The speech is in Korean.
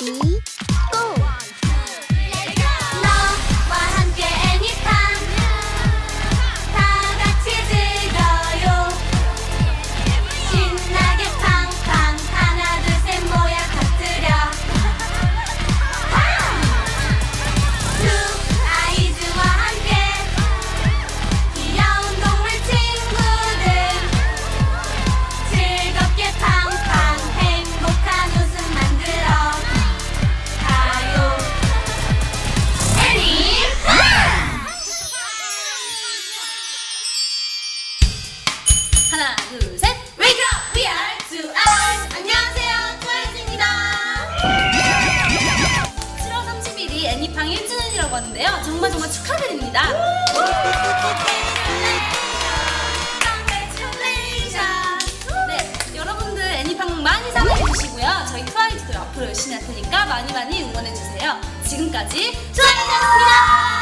ready? 30일이 애니팡 1주년이라고 하는데요. 정말 정말 축하드립니다. 네, 여러분들 애니팡 많이 사랑해주시고요. 저희 트와이즈도 앞으로 열심히 할 테니까 많이 많이 응원해주세요. 지금까지 트와이즈였습니다.